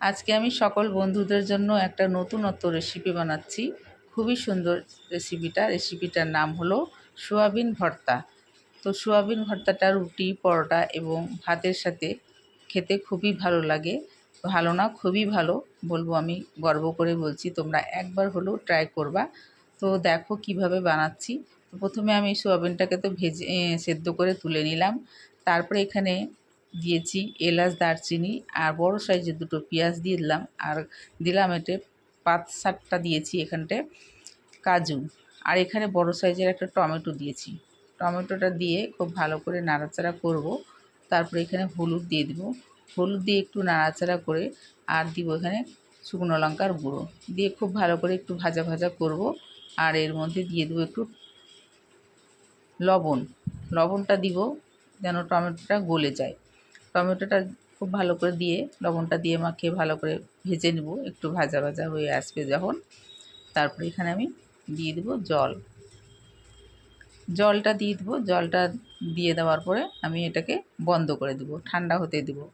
আজকে আমি সকল বন্ধুদের জন্য একটা নতুনত্ব রেসিপি বানাচ্ছি। খুবই সুন্দর রেসিপিটা রেসিপিটার নাম হলো সোয়াবিন ভর্তা। তো সোয়াবিন ভর্তাটা রুটি, পরোটা এবং ভাতের সাথে খেতে খুবই ভালো লাগে। ভালো না, খুবই ভালো, বলব আমি, গর্ব করে বলছি। তোমরা একবার হলেও ট্রাই করবা। তো দেখো কীভাবে বানাচ্ছি। তো প্রথমে আমি সোয়াবিনটাকে তো ভেজে সেদ্ধ করে তুলে নিলাম। তারপরে এখানে দিয়েছি, এলাচ, দারচিনি আর বড় সাইজের দুটো পেঁয়াজ দিয়ে দিলাম। আর দিলাম এতে পাঁচ সাতটা দিয়েছি এখানটায় কাজু। আর এখানে বড় সাইজের একটা টমেটো দিয়েছি। টমেটোটা দিয়ে খুব ভালো করে নাড়াচাড়া করব। তারপরে এখানে হলুদ দিয়ে দেবো। হলুদ দিয়ে একটু নাড়াচাড়া করে আর দিব এখানে শুকনো লঙ্কার গুঁড়ো। দিয়ে খুব ভালো করে একটু ভাজা ভাজা করব। আর এর মধ্যে দিয়ে দেবো একটু লবণ। লবণটা দিব যেন টমেটোটা গলে যায়। টমেটোটা খুব ভালো করে দিয়ে, লবণটা দিয়ে মাখিয়ে ভালো করে ভেজে নেব। একটু ভাজা ভাজা হয়ে আসবে যখন। তারপরে এখানে আমি দিয়ে দেবো জল। জলটা দিয়ে দেবো। জলটা দিয়ে দেওয়ার পরে আমি এটাকে বন্ধ করে দেবো। ঠান্ডা হতে দেবো।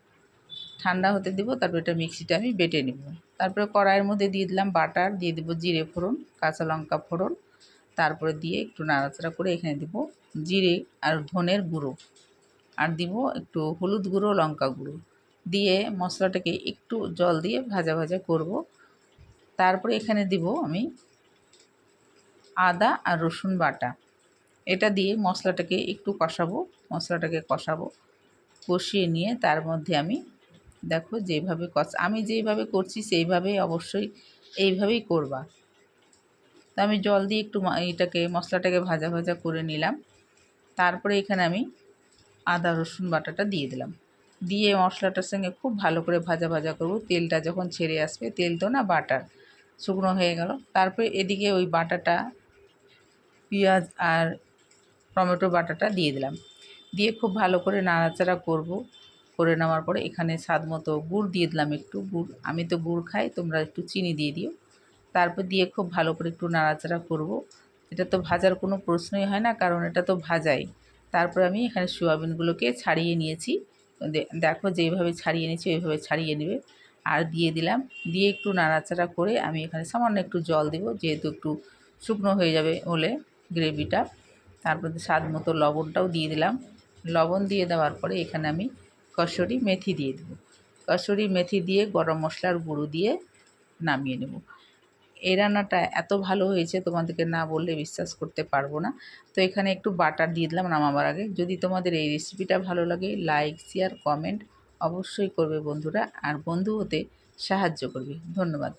ঠান্ডা হতে দেবো। তারপর এটা মিক্সিটা আমি বেটে নেব। তারপরে কড়াইয়ের মধ্যে দিয়ে দিলাম বাটার, দিয়ে দেবো জিরে ফোড়ন, কাঁচা লঙ্কা ফোড়ন। তারপরে দিয়ে একটু নাড়াচাড়া করে এখানে দেবো জিরে আর ধনের গুঁড়ো। আর দিব একটু হলুদ গুঁড়ো, লঙ্কা গুঁড়ো। দিয়ে মশলাটাকে একটু জল দিয়ে ভাজা ভাজা করব। তারপরে এখানে দিব আমি আদা আর রসুন বাটা। এটা দিয়ে মশলাটাকে একটু কষাবো, মশলাটাকে কষাবো। কষিয়ে নিয়ে তার মধ্যে আমি দেখো যেভাবে কষ, আমি যেইভাবে করছি সেইভাবেই অবশ্যই এইভাবেই করবা। তো আমি জল দিয়ে একটু এটাকে, মশলাটাকে ভাজা ভাজা করে নিলাম। তারপরে এখানে আমি আদা, রসুন বাটাটা দিয়ে দিলাম। দিয়ে মশলাটার সঙ্গে খুব ভালো করে ভাজা ভাজা করব। তেলটা যখন ছেড়ে আসবে, তেল তো না বাটার, শুকনো হয়ে গেল। তারপরে এদিকে ওই বাটাটা, পেঁয়াজ আর টমেটো বাটাটা দিয়ে দিলাম। দিয়ে খুব ভালো করে নাড়াচাড়া করব। করে নেওয়ার পরে এখানে স্বাদ মতো গুড় দিয়ে দিলাম একটু, গুড়। আমি তো গুড় খাই, তোমরা একটু চিনি দিয়ে দিও। তারপর দিয়ে খুব ভালো করে একটু নাড়াচাড়া করব। এটা তো ভাজার কোনো প্রশ্নই হয় না, কারণ এটা তো ভাজাই। তারপর আমি এখানে সোয়াবিনগুলোকে ছাড়িয়ে নিয়েছি। দেখো যেভাবে ছাড়িয়ে নিয়েছি, ওইভাবে ছাড়িয়ে নেবে। আর দিয়ে দিলাম, দিয়ে একটু নাড়াচাড়া করে আমি এখানে সামান্য একটু জল দেবো, যেহেতু একটু শুকনো হয়ে যাবে হলে গ্রেভিটা। তারপর স্বাদ মতো লবণটাও দিয়ে দিলাম। লবণ দিয়ে দেওয়ার পরে এখানে আমি কসুরি মেথি দিয়ে দেবো। কসুরি মেথি দিয়ে গরম মশলার গুঁড়ো দিয়ে নামিয়ে নেব। এই রান্নাটা এত ভালো হয়েছে তোমাদেরকে না বললে বিশ্বাস করতে পারব না। তো এখানে একটু বাটার দিয়ে দিলাম নামাবার আগে। যদি তোমাদের এই রেসিপিটা ভালো লাগে লাইক শেয়ার কমেন্ট অবশ্যই করবে বন্ধুরা। আর বন্ধু হতে সাহায্য করবে। ধন্যবাদ।